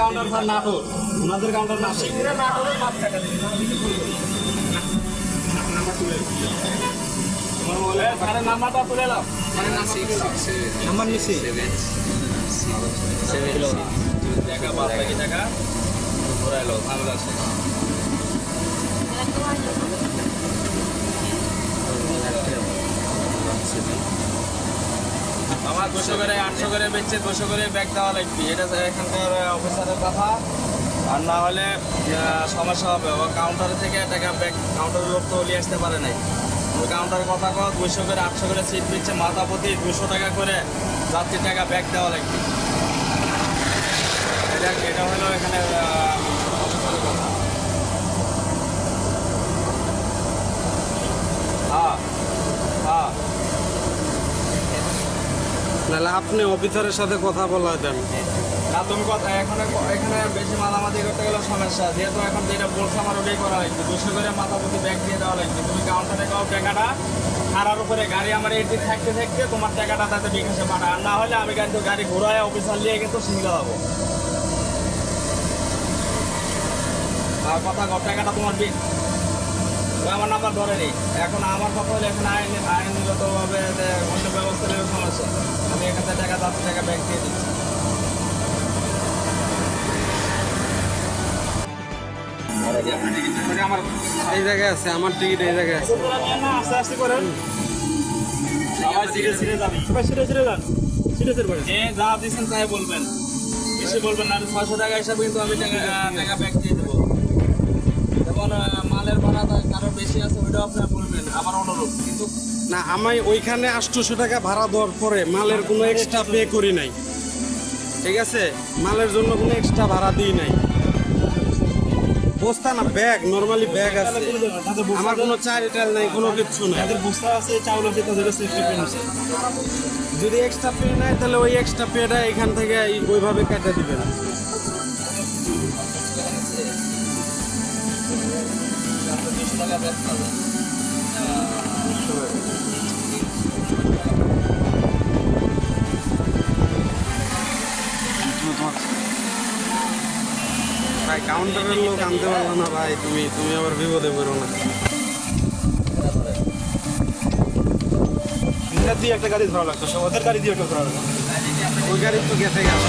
Counter Natore ওনাদের counter Natore Singra নাটোরের পাঁচ টাকা নাম্বারটা তুলে নাও নাম্বার নিছি টাকা বাদ বাকি টাকা ঘুরাইলো ঝামেলা আছে আমার দুশো করে, আটশো করে বেচছে, দুশো করে ব্যাগ দেওয়া লাগবে। এটা এখানকার অফিসারের কথা। আর না হলে সমস্যা হবে। ও কাউন্টার থেকে টাকা ব্যাগ কাউন্টারের লোক তো নিয়ে আসতে পারে নাই। কাউন্টারের কথা কত দুশো করে, আটশো করে সিট দিচ্ছে মাথা প্রতি দুশো টাকা করে যাত্রী টাকা ব্যাগ দেওয়া লাগবে। এটা এটা হলো এখানে আহ, অফিসারের কথা হ্যাঁ হ্যাঁ নাহলে আপনি অফিসারের সাথে কথা বলা দেন না তুমি কথা, এখানে এখানে বেশি মালামাতি করতে গেলে সমস্যা। যেহেতু এখন যেটা বলছে আমার ওটাই করা লাগবে। দুশো করে মাথা ব্যাগ দিয়ে দেওয়া লাগবে। তুমি কাউন্টারে কাউ টাকাটা খারার উপরে। গাড়ি আমার এটি থাকতে থাকতে তোমার টাকাটা তাতে বিকাশে পাঠা আর না হলে আমি কিন্তু গাড়ি ঘোরায় অফিসার নিয়ে কিন্তু সিঙ্গা হব। আর কথা টাকাটা তোমার আমার নাম্বার ধরে নেই। এখন আমার কথা হলে এখন আইন আইনগতভাবে অন্য ব্যবস্থা নেওয়ার সমস্যা আমি এখান থেকে টাকা দশ টাকা ব্যাগ দিয়ে দিচ্ছি। আমার এই জায়গায় আছে আমার টিকিট এই জায়গায় আছে। আস্তে আস্তে করেন। সবাই সিরে সিরে যাবি সবাই সিরে সিরে যান। সিরে সিরে করেন। এ যা দিছেন তাই বলবেন। বেশি বলবেন না ছয়শো টাকা হিসাবে কিন্তু আমি টাকা টাকা ব্যাক দিয়ে দেবো। যেমন মালের না আমি ওইখানে আটশোশো টাকা ভাড়া দেওয়ার পরে মালের কোনো এক্সট্রা পে করি নাই। ঠিক আছে? মালের জন্য কোনো এক্সট্রা ভাড়া দিই নাই। বস্তা না ব্যাগ নর্মালি ব্যাগ আছে। আমার কোনো চাল টাল নাই কোনো কিছু নাই। বস্তা আছে চাউল আছে তাদের আছে। যদি এক্সট্রা পে নেয় তাহলে ওই এক্সট্রা পেটা এখান থেকে ওইভাবে কেটে দিবেন। টাকা ব্যাক পাবে ভাই কাউন্টারের লোক আনতে পারল না ভাই, তুমি তুমি আবার বিপদে পড়ো না। দিয়ে একটা গাড়ি ধরা লাগতো ওদের গাড়ি দিয়ে একটা ধরা লাগতো ওই গাড়ি তো গেছে গেছে।